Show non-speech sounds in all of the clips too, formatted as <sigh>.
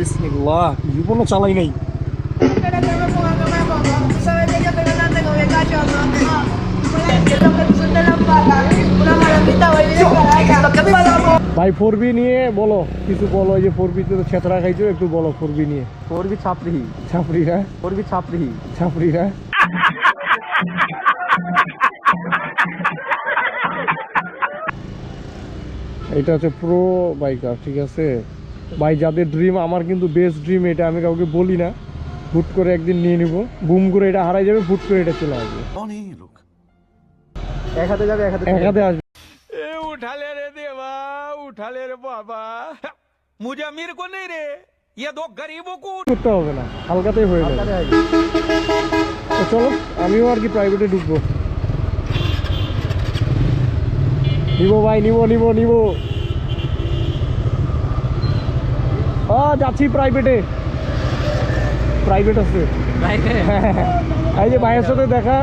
Bismillah. Yung ভাই ফোরবি নিয়ে বলো কিছু বলো যে ফোরবিতে তো ছেতরা খাইছো একটু বলো ফোরবি নিয়ে। ফোরবি ছাপড়িহি ছাপড়ি হ্যাঁ? ফোরবি ছাপড়িহি ছাপড়ি হ্যাঁ? এটা হচ্ছে প্রো বাইকার ঠিক আছে? ভাই যাদের ড্রিম আমার কিন্তু বেস্ট ড্রিম এটা আমি কাউকে বলি না। ফুট করে একদিন নিয়ে নিব। বুম করে এটা হারাই যাবে ফুট করে এটা চলে আসবে। এক হাতে যাবে এক হাতে এক হাতে আসবে। উঠালে রে উঠালে রে বাবা। রে দো হবে না হালকাতেই হয়ে চলো আমিও আর কি প্রাইভেটে ঢুকবো। নিবো ভাই নিবো নিবো নিবো। যাচ্ছি প্রাইভেটে প্রাইভেট আছে। এই যে ভাইয়ের সাথে দেখা।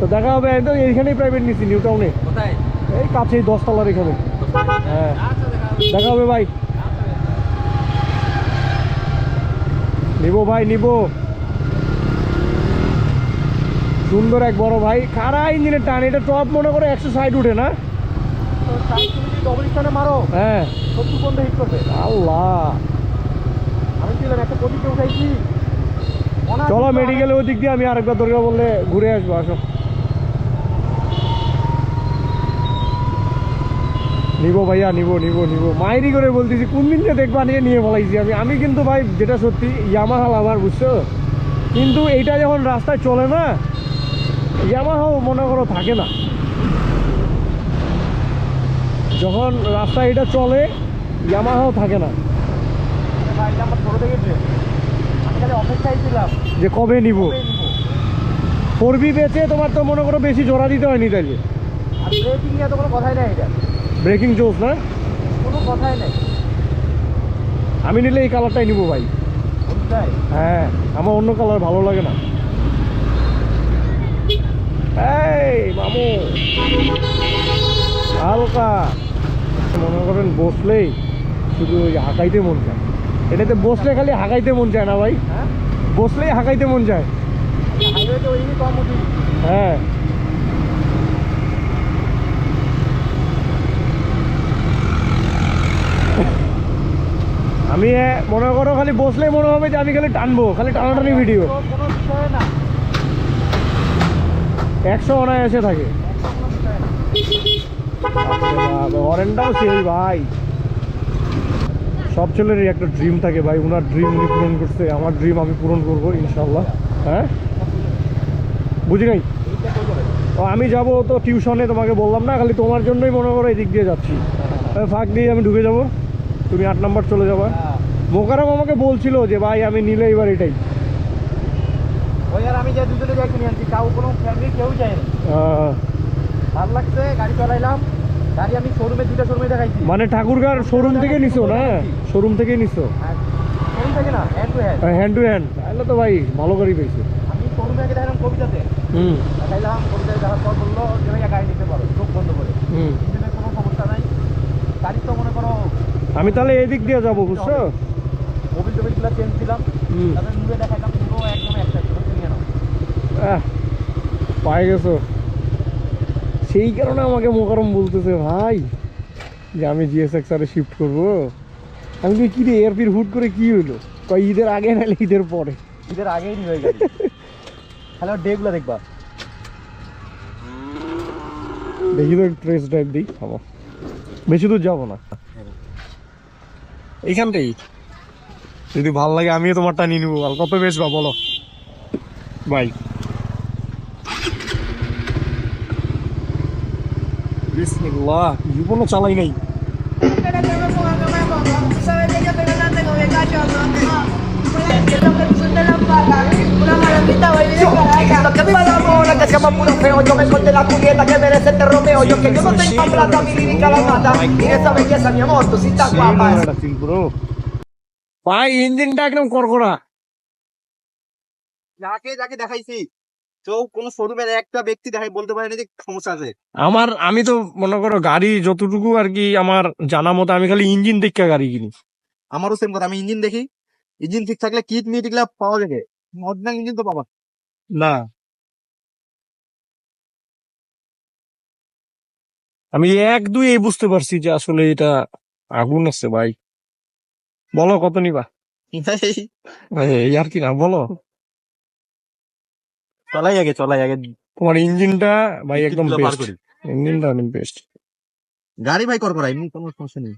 তো দেখা হবে তো এইখানেই প্রাইভেট নিচ্ছি নিউ টাউনে এই কাছেই দশতলার এখানে। হ্যাঁ। দেখা হবে ভাই। নিবো ভাই নিবো। সুন্দর এক বড় ভাই। খারা ইঞ্জিনের টান এটা টপ মনে করে একশো সাইড উঠে না? মারো। হ্যাঁ। সত্তর পর্যন্ত হিট করবে। আল্লাহ। আমি ছিলাম একটা প্রদীপে উঠাইছি। চলো তো মেডিকেলে ওই দিক দিয়ে আমি আরেকবার দরকার বললে ঘুরে আসব আসো। নিবো ভাইয়া নিবো নিবো নিবো। মায়েরই করে বলতেছি কোন দিন যে দেখবা নিয়ে নিয়ে বলাইছি আমি। আমি কিন্তু ভাই যেটা সত্যি ইয়ামাহাল আমার বুঝছ? কিন্তু এইটা যখন রাস্তায় চলে না ইয়ামাহাও মনে করো থাকে না। যখন রাস্তায় এটা চলে ইয়ামাহাও থাকে না। যে কবে নিব? কবে নিবো। ফোর বি বেচে তোমার তো মনে করো বেশি জোড়া দিতে হয়নি তাইলে। ব্রেকিং কথাই নাই এটা ব্রেকিং জোস না? কোনো কথাই নাই আমি নিলে এই কালারটাই নিবো ভাই। হ্যাঁ আমার অন্য কালার ভালো লাগে না। এই, মামু। হালকা। মনে করেন বসলেই শুধু ওই হাঁকাইতে মন চায়। এটাতে বসলে খালি হাঁকাইতে মন চায় না ভাই? হ্যাঁ? বসলেই হাঁকাইতে মন চায়। হ্যাঁ। আমি মনে করো খালি বসলেই মনে হবে যে আমি খালি টানবো খালি টানাটানি ভিডিও একশো অনায়াসে থাকে। না সেই ভাই। সব ছেলেরই একটা ড্রিম থাকে ভাই। ওনার ড্রিম উনি পূরণ করছে। আমার ড্রিম আমি পূরণ করব ইনশাল্লাহ হ্যাঁ? বুঝি নাই? আমি যাব তো টিউশনে তোমাকে বললাম না খালি তোমার জন্যই মনে করো এদিক দিয়ে যাচ্ছি। ফাঁক দিয়ে আমি ঢুকে যাব। তুমি আট নাম্বার চলে যাবা। মোকারম আমাকে বলছিল যে ভাই আমি নিলে এবার এটাই। আমি যে দুজনে যাই কিনে আনছি তাও কোনো ফ্যামিলি কেউ যায়নি আহ, ভালো লাগছে গাড়ি চালাইলাম। গাড়ি আমি শোরুমে দুইটা শোরুমে দেখাইছি। মানে ঠাকুরগার শোরুম থেকে নিছো না? শোরুম থেকে নিছো? শোরুম থেকে না hand to hand hand to hand তাহলে তো ভাই ভালো গাড়ি পেয়েছে। আমি শোরুমে আগে দেখালাম কবিতাতে। হুম। দেখাইলাম কবিতাতে দেখার পর বলল যে ভাইয়া গাড়ি নিতে পারো চোখ বন্ধ করে। হুম। কোনো সমস্যা নাই। গাড়ি তো মনে করো আমি তাহলে এদিক দিয়ে যাব বুঝছ? মোবিল টোবিলগুলো চেঞ্জ দিলাম। হুম। তাদের দেখাইলাম পুরো একদম একটা নিয়ে নাও পায়ে গেছো। সেই কারণে আমাকে মোকারম বলতেছে ভাই যে আমি জিএসএক্স আরে শিফট করব। আমি কি কি রে এয়ারপির হুট করে কি হইল? কয় ঈদের আগে নাহলে ঈদের পরে? ঈদের আগেই নিয়ে হয়ে গাড়ি তাহলে ডেগুলো দেখবা। দেখি তো ট্রেস ড্রাইভ দিই থামো। বেশি দূর যাব না। এইখানটাই যদি ভালো লাগে আমিও তোমারটা নিয়ে নিবো। আর বেশ বা বলো? By tengo bien cachondo. Que lo que tú sueltas la paga. Una maravilla, voy bien caraca. Lo que viva la mona, que se llama puro feo Yo me corté la cubierta que merece este Romeo Yo que yo no tengo plata, mi lírica la mata Y esa belleza, mi amor, tú sí estás guapa ভাই ইঞ্জিনটা একদম করকরা যাকে যাকে দেখাইছি কেউ কোনো শোরুমের একটা ব্যক্তি দেখাই বলতে পারেনি যে সমস্যা আছে। আমার আমি তো মনে করো গাড়ি যতটুকু আর কি আমার জানা মতো আমি খালি ইঞ্জিন দেখে গাড়ি কিনি। আমারও সেম কথা আমি ইঞ্জিন দেখি। ইঞ্জিন ঠিক থাকলে কিট মিট এগুলা পাওয়া যাবে। অরিজিনাল ইঞ্জিন তো পাবা না। আমি এক দুই এই বুঝতে পারছি যে আসলে এটা আগুন আছে ভাই। বলো কত নিবা? <laughs> আর কি না বলো। চলাই আগে চলাই আগে। তোমার ইঞ্জিনটা ভাই একদম বেস্ট ইঞ্জিনটা অনেক বেস্ট গাড়ি ভাই কর করা এমনি কোনো সমস্যা নেই।